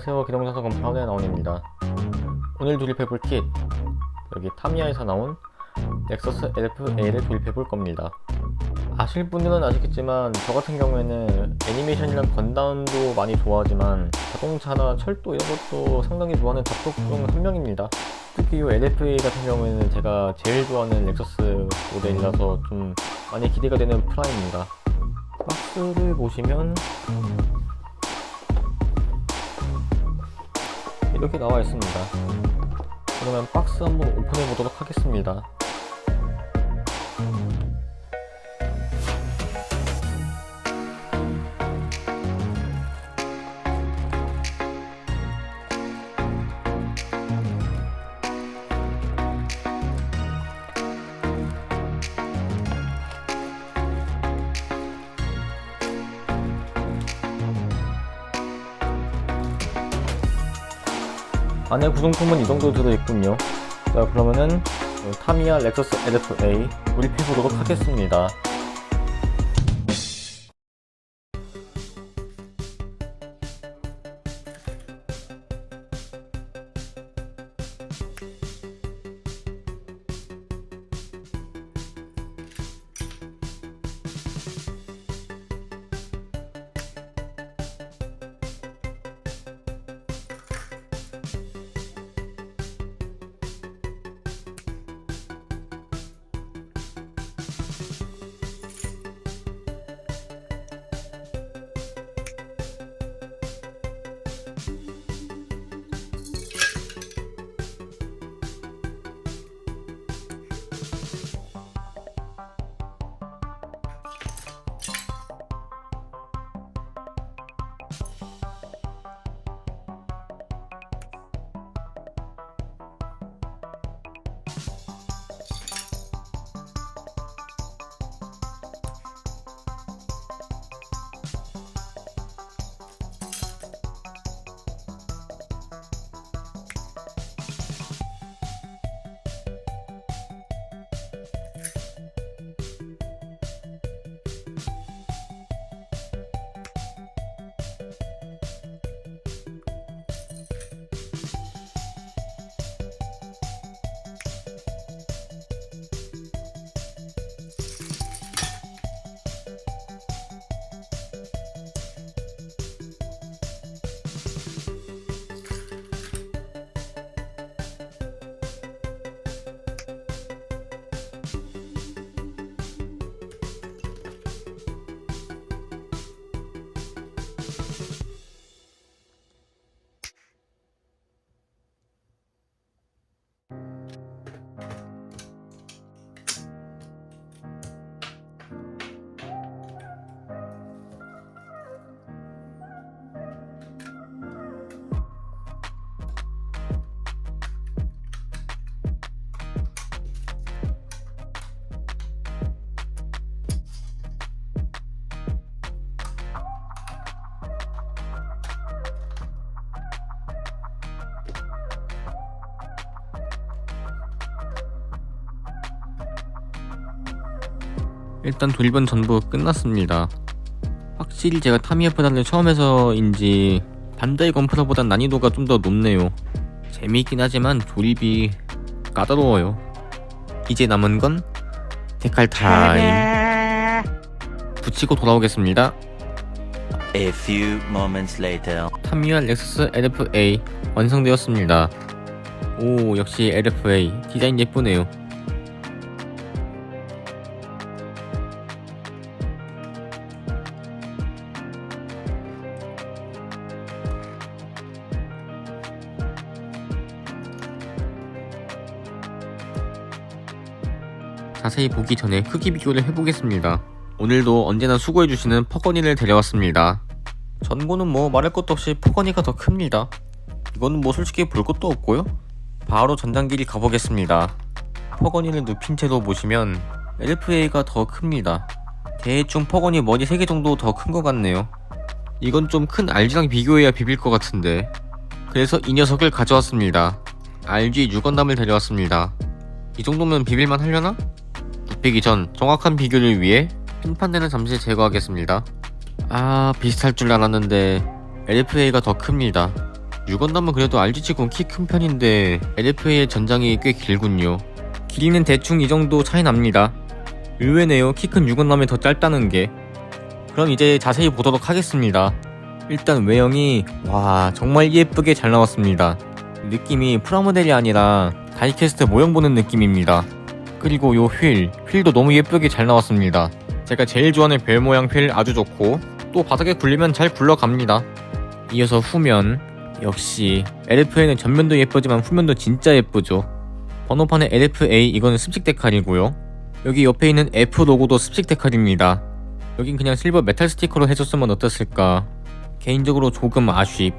안녕하세요. 기동자서 검사원의 나온입니다. 오늘 조립해볼 킷 여기 타미야에서 나온 넥서스 LFA를 조립해볼 겁니다. 아실 분들은 아시겠지만 저 같은 경우에는 애니메이션이랑 건담도 많이 좋아하지만 자동차나 철도 이런 것도 상당히 좋아하는 잡독 중한 명입니다. 특히 이 LFA 같은 경우에는 제가 제일 좋아하는 넥서스 모델이라서 좀 많이 기대가 되는 프라입니다. 박스를 보시면 이렇게 나와 있습니다. 그러면 박스 한번 오픈해 보도록 하겠습니다. 안에 구성품은 이 정도 들어있군요. 자, 그러면은 어, 타미야 렉서스 LFA 조립해보도록 하겠습니다. 일단 조립은 전부 끝났습니다. 확실히 제가 타미야 페달을 처음 해서인지 반다이 건프라보단 난이도가 좀 더 높네요. 재미있긴 하지만 조립이 까다로워요. 이제 남은 건 데칼 타임. 붙이고 돌아오겠습니다. A few moments later. 타미야 렉서스 LFA 완성되었습니다. 오 역시 LFA 디자인 예쁘네요. 자세히 보기 전에 크기 비교를 해보겠습니다. 오늘도 언제나 수고해주시는 퍼거니를 데려왔습니다. 전고는 뭐 말할 것도 없이 퍼거니가 더 큽니다. 이거는 뭐 솔직히 볼 것도 없고요. 바로 전장길이 가보겠습니다. 퍼거니를 눕힌 채로 보시면 LFA가 더 큽니다. 대충 퍼거니 머리 3개 정도 더 큰 것 같네요. 이건 좀 큰 RG랑 비교해야 비빌 것 같은데. 그래서 이 녀석을 가져왔습니다. RG 6원담을 데려왔습니다. 이 정도면 비빌만 하려나? 눕히기 전 정확한 비교를 위해 핀판대는 잠시 제거하겠습니다. 아 비슷할 줄 알았는데 LFA가 더 큽니다. 6원남은 그래도 RG치곤 키 큰 편인데 LFA의 전장이 꽤 길군요. 길이는 대충 이 정도 차이 납니다. 의외네요. 키 큰 6원남이 더 짧다는 게. 그럼 이제 자세히 보도록 하겠습니다. 일단 외형이 와 정말 예쁘게 잘 나왔습니다. 느낌이 프라모델이 아니라 다이캐스트 모형 보는 느낌입니다. 그리고 요 휠, 휠도 너무 예쁘게 잘 나왔습니다. 제가 제일 좋아하는 별 모양 휠 아주 좋고 또 바닥에 굴리면 잘 굴러갑니다. 이어서 후면 역시 LFA는 전면도 예쁘지만 후면도 진짜 예쁘죠. 번호판에 LFA 이거는 습식 데칼이고요. 여기 옆에 있는 F 로고도 습식 데칼입니다. 여긴 그냥 실버 메탈 스티커로 해줬으면 어땠을까. 개인적으로 조금 아쉽.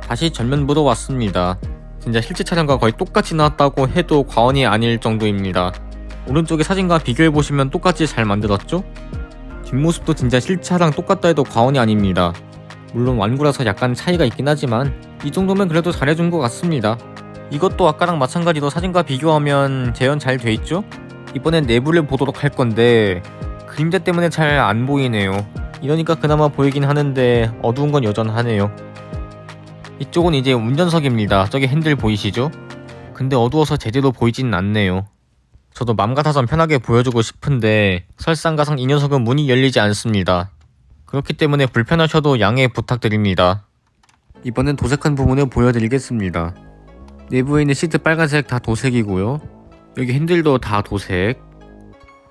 다시 전면부로 왔습니다. 진짜 실제 차량과 거의 똑같이 나왔다고 해도 과언이 아닐 정도입니다. 오른쪽의 사진과 비교해보시면 똑같이 잘 만들었죠? 뒷모습도 진짜 실차랑 똑같다 해도 과언이 아닙니다. 물론 완구라서 약간 차이가 있긴 하지만 이 정도면 그래도 잘해준 것 같습니다. 이것도 아까랑 마찬가지로 사진과 비교하면 재현 잘 돼 있죠? 이번엔 내부를 보도록 할 건데 그림자 때문에 잘 안 보이네요. 이러니까 그나마 보이긴 하는데 어두운 건 여전하네요. 이쪽은 이제 운전석입니다. 저기 핸들 보이시죠? 근데 어두워서 제대로 보이진 않네요. 저도 맘 같아선 편하게 보여주고 싶은데 설상가상 이 녀석은 문이 열리지 않습니다. 그렇기 때문에 불편하셔도 양해 부탁드립니다. 이번엔 도색한 부분을 보여드리겠습니다. 내부에 있는 시트 빨간색 다 도색이고요. 여기 핸들도 다 도색.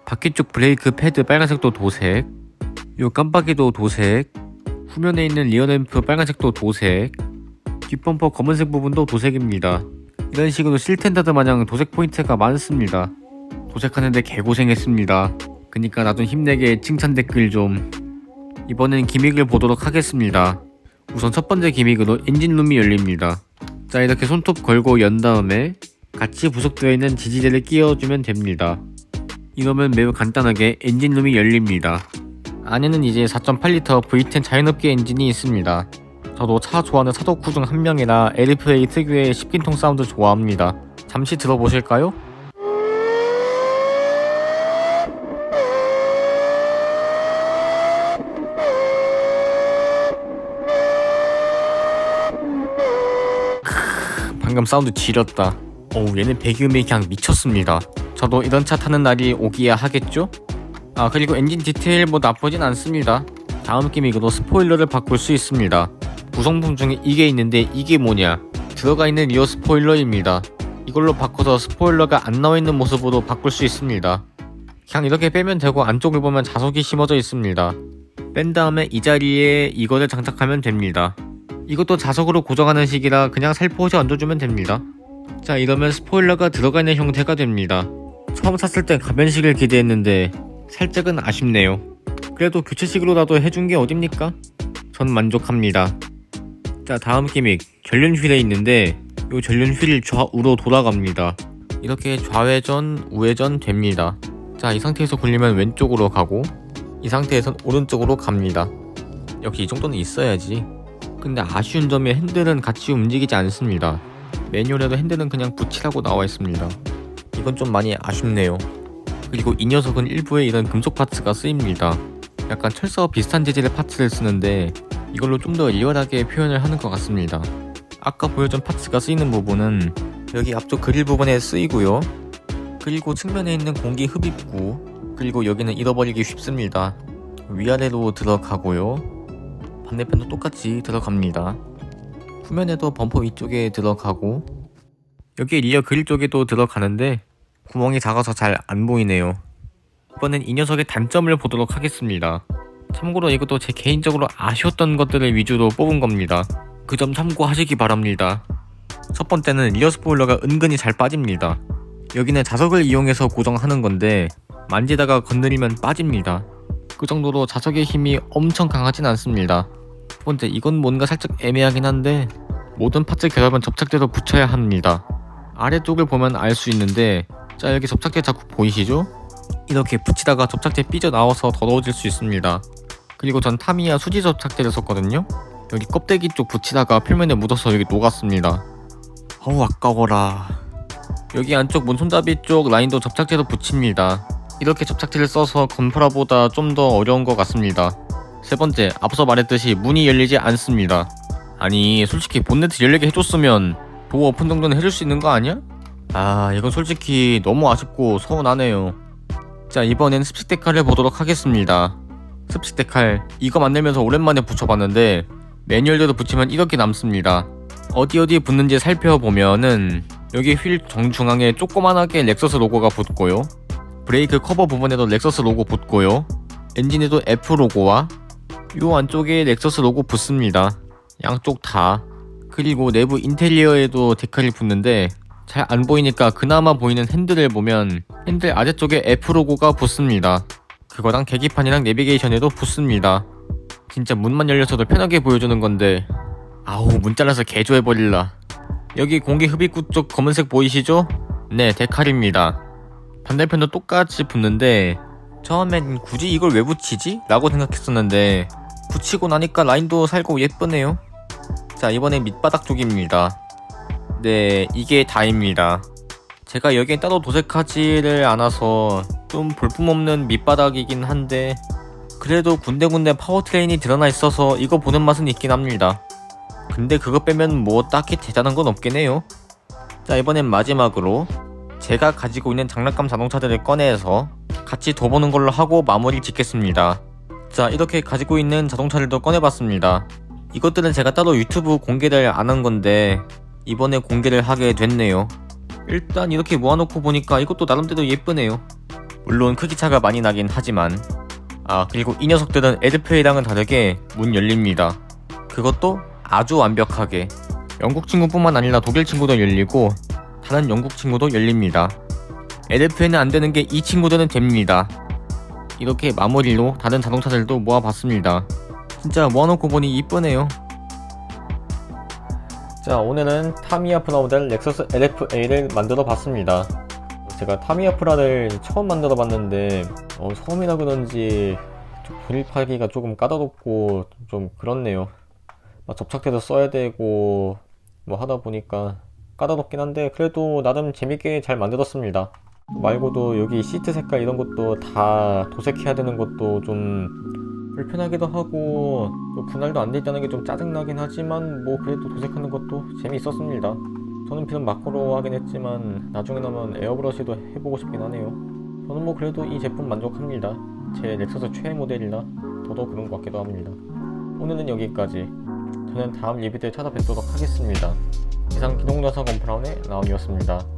바퀴 쪽 브레이크 패드 빨간색도 도색. 요 깜빡이도 도색. 후면에 있는 리어램프 빨간색도 도색. 뒷범퍼 검은색 부분도 도색입니다. 이런 식으로 실텐다드 마냥 도색 포인트가 많습니다. 도색하는데 개고생했습니다. 그니까 나도 힘내게 칭찬 댓글 좀. 이번엔 기믹을 보도록 하겠습니다. 우선 첫 번째 기믹으로 엔진룸이 열립니다. 자 이렇게 손톱 걸고 연 다음에 같이 부속되어 있는 지지대를 끼워주면 됩니다. 이러면 매우 간단하게 엔진룸이 열립니다. 안에는 이제 4.8L V10 자연흡기 엔진이 있습니다. 저도 차 좋아하는 사덕후 중 한 명이라 LFA 특유의 10긴통 사운드 좋아합니다. 잠시 들어보실까요? 방금 사운드 지렸다. 어우 얘는 배기음이 그냥 미쳤습니다. 저도 이런 차 타는 날이 오기야 하겠죠? 아 그리고 엔진 디테일 뭐 나쁘진 않습니다. 다음 기믹으로 스포일러를 바꿀 수 있습니다. 구성품 중에 이게 있는데 이게 뭐냐? 들어가 있는 리어 스포일러입니다. 이걸로 바꿔서 스포일러가 안 나와 있는 모습으로 바꿀 수 있습니다. 그냥 이렇게 빼면 되고 안쪽을 보면 자석이 심어져 있습니다. 뺀 다음에 이 자리에 이거를 장착하면 됩니다. 이것도 자석으로 고정하는 식이라 그냥 살포시 얹어주면 됩니다. 자 이러면 스포일러가 들어가 있는 형태가 됩니다. 처음 샀을 땐 가변식을 기대했는데 살짝은 아쉽네요. 그래도 교체식으로라도 해준 게 어딥니까? 전 만족합니다. 자 다음 기믹 전륜 휠에 있는데 이 전륜 휠 좌우로 돌아갑니다. 이렇게 좌회전 우회전 됩니다. 자 이 상태에서 굴리면 왼쪽으로 가고 이 상태에선 오른쪽으로 갑니다. 역시 이 정도는 있어야지. 근데 아쉬운 점이 핸들은 같이 움직이지 않습니다. 매뉴얼에도 핸들은 그냥 붙이라고 나와 있습니다. 이건 좀 많이 아쉽네요. 그리고 이 녀석은 일부에 이런 금속 파츠가 쓰입니다. 약간 철사와 비슷한 재질의 파츠를 쓰는데 이걸로 좀 더 리얼하게 표현을 하는 것 같습니다. 아까 보여준 파츠가 쓰이는 부분은 여기 앞쪽 그릴 부분에 쓰이고요. 그리고 측면에 있는 공기 흡입구 그리고 여기는 잃어버리기 쉽습니다. 위아래로 들어가고요. 반대편도 똑같이 들어갑니다. 후면에도 범퍼 위쪽에 들어가고 여기 리어 그릴 쪽에도 들어가는데 구멍이 작아서 잘 안 보이네요. 이번엔 이 녀석의 단점을 보도록 하겠습니다. 참고로 이것도 제 개인적으로 아쉬웠던 것들을 위주로 뽑은 겁니다. 그 점 참고하시기 바랍니다. 첫 번째는 리어 스포일러가 은근히 잘 빠집니다. 여기는 자석을 이용해서 고정하는 건데 만지다가 건드리면 빠집니다. 그 정도로 자석의 힘이 엄청 강하진 않습니다. 두 번째 이건 뭔가 살짝 애매하긴 한데 모든 파츠 결합은 접착제로 붙여야 합니다. 아래쪽을 보면 알 수 있는데 자 여기 접착제 자국 보이시죠? 이렇게 붙이다가 접착제 삐져나와서 더러워질 수 있습니다. 그리고 전 타미야 수지 접착제를 썼거든요. 여기 껍데기 쪽 붙이다가 표면에 묻어서 여기 녹았습니다. 어우 아까워라. 여기 안쪽 문 손잡이 쪽 라인도 접착제로 붙입니다. 이렇게 접착제를 써서 건프라보다 좀 더 어려운 것 같습니다. 세 번째, 앞서 말했듯이 문이 열리지 않습니다. 아니 솔직히 본네트 열리게 해줬으면 도어 오픈 정도는 해줄 수 있는 거 아니야? 아 이건 솔직히 너무 아쉽고 서운하네요 자 이번엔 습식 데칼을 보도록 하겠습니다. 습식 데칼 이거 만들면서 오랜만에 붙여봤는데 매뉴얼대로 붙이면 이렇게 남습니다. 어디 어디 붙는지 살펴보면은 여기 휠 정중앙에 조그만하게 렉서스 로고가 붙고요. 브레이크 커버 부분에도 렉서스 로고 붙고요. 엔진에도 F 로고와 요 안쪽에 렉서스 로고 붙습니다. 양쪽 다. 그리고 내부 인테리어에도 데칼이 붙는데 잘 안 보이니까 그나마 보이는 핸들을 보면 핸들 아래 쪽에 F 로고가 붙습니다. 그거랑 계기판이랑 내비게이션에도 붙습니다. 진짜 문만 열려서도 편하게 보여주는 건데 아우 문 잘라서 개조해버릴라. 여기 공기 흡입구 쪽 검은색 보이시죠? 네 데칼입니다. 반대편도 똑같이 붙는데 처음엔 굳이 이걸 왜 붙이지? 라고 생각했었는데 붙이고 나니까 라인도 살고 예쁘네요. 자 이번엔 밑바닥 쪽입니다 네 이게 다입니다. 제가 여기엔 따로 도색하지를 않아서 좀 볼품없는 밑바닥이긴 한데 그래도 군데군데 파워트레인이 드러나 있어서 이거 보는 맛은 있긴 합니다. 근데 그거 빼면 뭐 딱히 대단한 건 없긴 해요. 자 이번엔 마지막으로 제가 가지고 있는 장난감 자동차들을 꺼내서 같이 둬보는 걸로 하고 마무리 짓겠습니다. 자 이렇게 가지고 있는 자동차들도 꺼내봤습니다. 이것들은 제가 따로 유튜브 공개를 안 한 건데 이번에 공개를 하게 됐네요. 일단 이렇게 모아놓고 보니까 이것도 나름대로 예쁘네요. 물론 크기 차가 많이 나긴 하지만. 아 그리고 이 녀석들은 에드페이랑은 다르게 문 열립니다. 그것도 아주 완벽하게. 영국 친구뿐만 아니라 독일 친구도 열리고 다른 영국 친구도 열립니다. 에드페이는 안 되는 게 이 친구들은 됩니다. 이렇게 마무리로 다른 자동차들도 모아봤습니다. 진짜 모아놓고 보니 이쁘네요 자 오늘은 타미야 프라 모델 렉서스 LFA를 만들어 봤습니다. 제가 타미야 프라를 처음 만들어 봤는데 어, 처음이라 그런지 좀 조립하기가 조금 까다롭고 좀 그렇네요. 막 접착제도 써야 되고 뭐 하다 보니까 까다롭긴 한데 그래도 나름 재밌게 잘 만들었습니다. 말고도 여기 시트 색깔 이런 것도 다 도색해야 되는 것도 좀 불편하기도 하고 또 분할도 안 돼 있다는 게 좀 짜증나긴 하지만 뭐 그래도 도색하는 것도 재미있었습니다. 저는 비록 마크로 하긴 했지만 나중에 나면 에어브러시도 해보고 싶긴 하네요. 저는 뭐 그래도 이 제품 만족합니다. 제 렉서스 최애 모델이라 더더 그런 것 같기도 합니다. 오늘은 여기까지. 저는 다음 리뷰 때 찾아뵙도록 하겠습니다. 이상 기동전사 건프라운의 나온이었습니다